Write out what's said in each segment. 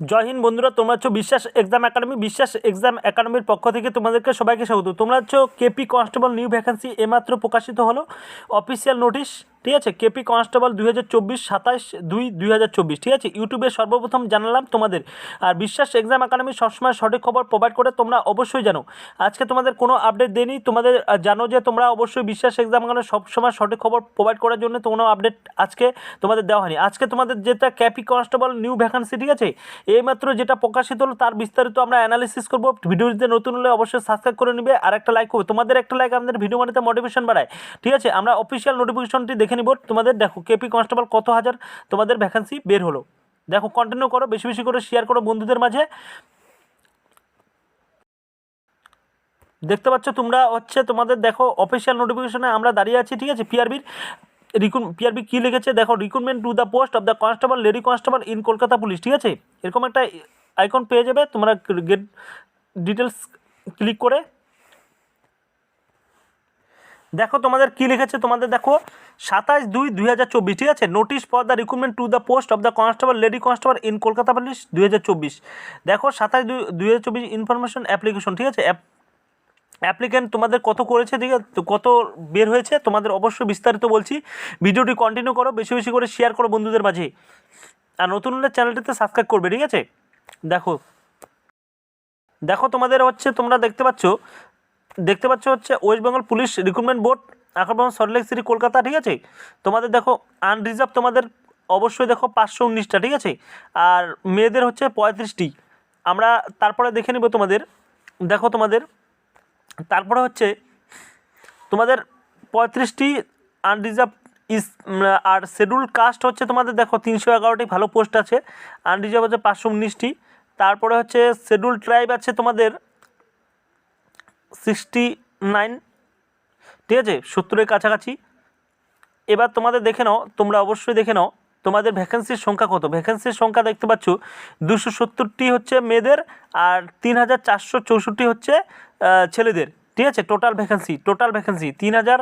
জয় হিন্দ বন্ধুরা, তোমরা হচ্ছে বিশ্বাস এক্সাম একাডেমি বিশ্বাস এক্সাম একাডেমির পক্ষ থেকে তোমাদেরকে সবাইকে স্বাগত। তোমরা হচ্ছে কেপি কনস্টেবল নিউ ভ্যাকেন্সি এমাত্র প্রকাশিত হলো। অফিসিয়াল নোটিশ ঠিক আছে? কেপি কনস্টেবল দুই হাজার চব্বিশ, সাতাশ দুই দুই হাজার চব্বিশ, ঠিক আছে? ইউটিউবে সর্বপ্রথম জানালাম তোমাদের। আর বিশ্বাস এক্সাম একাডেমি সবসময় সঠিক খবর প্রোভাইড করে, তোমরা অবশ্যই জানো। আজকে তোমাদের কোনো আপডেট দেয়নি। তোমাদের জানো যে তোমরা অবশ্যই বিশ্বাস এক্সাম একাডেমি সবসময় সঠিক খবর প্রোভাইড করার জন্য কোনো আপডেট আজকে তোমাদের দেওয়া হয়নি। আজকে তোমাদের যেটা ক্যাপি কনস্টেবল নিউ ভ্যাকান্সি ঠিক আছে? এইমাত্র যেটা প্রকাশিত হলো, তার বিস্তারিত আমরা অ্যানালিসিস করব। ভিডিওটিতে নতুন হলে অবশ্যই সাবস্ক্রাইব করে নিবে। আর একটা লাইক করবে তোমাদের একটা লাইক আমাদের ভিডিও বানাতে মোটিভেশন বাড়ায়। ঠিক আছে? আমরা অফিসিয়াল নোটিফিকেশনটি দেখে নিব তোমাদের দেখো কেপি কনস্টেবল কত হাজার, তোমাদের ভ্যাকান্সি বের হলো। দেখো কন্টিনিউ করো, বেশি বেশি করে শেয়ার করো বন্ধুদের মাঝে। দেখতে পাচ্ছ তোমরা হচ্ছে তোমাদের দেখো অফিসিয়াল নোটিফিকেশনে আমরা দাঁড়িয়ে আছি, ঠিক আছে? পিআরবির রিকুন পিআরবি কী লিখেছে? দেখো recruitment to the post of the constable lady constable in Kolkata police ঠিক আছে? এরকম একটা আইকন পেয়ে যাবে, তোমরা গেট ডিটেলস ক্লিক করে দেখো তোমাদের কী লিখেছে? তোমাদের দেখো, সাতাশ দুই দুই হাজার চব্বিশ, ঠিক আছে? Notice for the recruitment to the post of the constable lady constable in Kolkata police দুই হাজার চব্বিশ। দেখো, সাতাশ দুই দুই হাজার চব্বিশ ইনফরমেশন অ্যাপ্লিকেশন ঠিক আছে? অ্যাপ অ্যাপ্লিক্যান্ট তোমাদের কত করেছে, ঠিক আছে? কত বের হয়েছে? তোমাদের অবশ্যই বিস্তারিত বলছি। ভিডিওটি কন্টিনিউ করো, বেশি বেশি করে শেয়ার করো বন্ধুদের মাঝে। আর নতুন হলে চ্যানেলটিতে সাবস্ক্রাইব করবে, ঠিক আছে? দেখো। দেখো, তোমাদের হচ্ছে তোমরা দেখতে পাচ্ছ দেখতে পাচ্ছ হচ্ছে West Bengal police recruitment board আকারবান Salt Lake city Kolkata ঠিক আছে? তোমাদের দেখো আনরিজার্ভ তোমাদের অবশ্যই দেখো পাঁচশো উনিশটা, ঠিক আছে? আর মেয়েদের হচ্ছে পঁয়ত্রিশটি। আমরা তারপরে দেখে নেব তোমাদের। দেখো তোমাদের, তারপরে হচ্ছে তোমাদের পঁয়ত্রিশটি আনরিজার্ভ ইস আর শিডিউল কাস্ট হচ্ছে তোমাদের দেখো তিনশো এগারোটি, ভালো পোস্ট আছে। আনরিজার্ভ হচ্ছে পাঁচশো উনিশটি। তারপরে হচ্ছে শিডিউল ট্রাইব আছে তোমাদের সিক্সটি নাইন ঠিক আছে সত্তরের কাছাকাছি। এবার তোমাদের দেখে নাও, তোমরা অবশ্যই দেখে নাও, তোমাদের ভ্যাকেন্সির সংখ্যা কত? ভ্যাকেন্সির সংখ্যা দেখতে পাচ্ছ, দুশো সত্তরটি হচ্ছে মেয়েদের আর তিন হাজার চারশো চৌষট্টি হচ্ছে ছেলেদের। ঠিক আছে টোটাল ভ্যাকেন্সি টোটাল ভ্যাকেন্সি তিন হাজার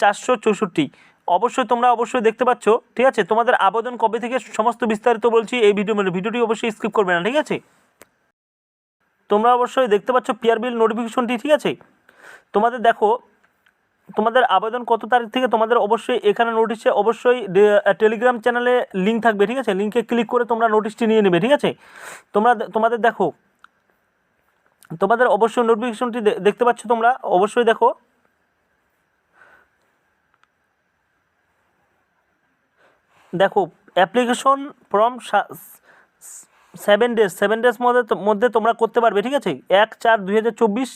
চারশো চৌষট্টি। অবশ্যই তোমরা অবশ্যই দেখতে পাচ্ছ, ঠিক আছে, তোমাদের আবেদন কবে থেকে সমস্ত বিস্তারিত বলছি এই ভিডিও ভিডিওটি অবশ্যই স্কিপ করবে না, ঠিক আছে? তোমরা অবশ্যই দেখতে পাচ্ছ পিয়ার পিআরবিল নোটিফিকেশনটি ঠিক আছে? তোমাদের দেখো, তোমাদের আবেদন কত তারিখ থেকে তোমাদের অবশ্যই এখানে নোটিশে অবশ্যই টেলিগ্রাম চ্যানেলে লিঙ্ক থাকবে, ঠিক আছে? লিঙ্কে ক্লিক করে তোমরা নোটিশটি নিয়ে নেবে, ঠিক আছে? তোমরা তোমাদের দেখো, তোমাদের অবশ্যই নোটিফিকেশনটি দেখতে পাচ্ছ তোমরা? অবশ্যই দেখো। দেখো application from seven days seven days মধ্যে মধ্যে তোমরা করতে পারবে, ঠিক আছে? এক চার দুই হাজার চব্বিশ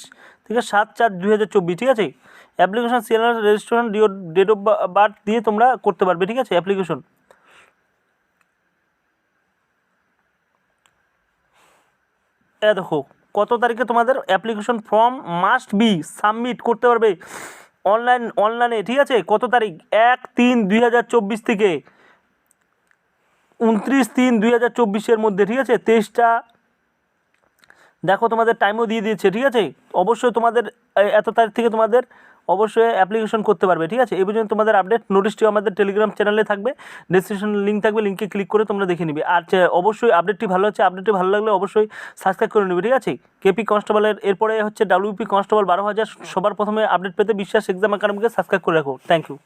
থেকে সাত চার দুই হাজার চব্বিশ, ঠিক আছে? Application CLR registration date of birth দিয়ে তোমরা করতে পারবে, ঠিক আছে? অ্যাপ্লিকেশন দেখো, কত তারিখে তোমাদের application form must be submit করতে পারবে? অনলাইন অনলাইনে ঠিক আছে? কত তারিখ? এক তিন দুই থেকে। উনত্রিশ তিন দুই হাজার চব্বিশের মধ্যে, ঠিক আছে? তেইশটা, দেখো তোমাদের টাইমও দিয়ে দিয়েছে, ঠিক আছে? অবশ্যই তোমাদের এত তারিখ থেকে তোমাদের অবশ্যই অ্যাপ্লিকেশন করতে পারবে, ঠিক আছে? এই পর্যন্ত তোমাদের আপডেট নোটিশটি আমাদের টেলিগ্রাম চ্যানেলে থাকবে ডিসক্রিপশন লিঙ্ক থাকবে লিঙ্কে ক্লিক করে তোমরা দেখে নিবে। আর অবশ্যই আপডেটটি ভালো হচ্ছে আপডেটটি ভালো লাগলে অবশ্যই সাবস্ক্রাইব করে নেবে, ঠিক আছে? কেপি কনস্টেবলের এরপরে হচ্ছে ডাব্লিউপি কনস্টেবল বারো হাজার, সবার প্রথমে আপডেট পেতে বিশ্বাস এক্সাম একাডেমিকে সাবস্ক্রাইব করে রাখো। Thank you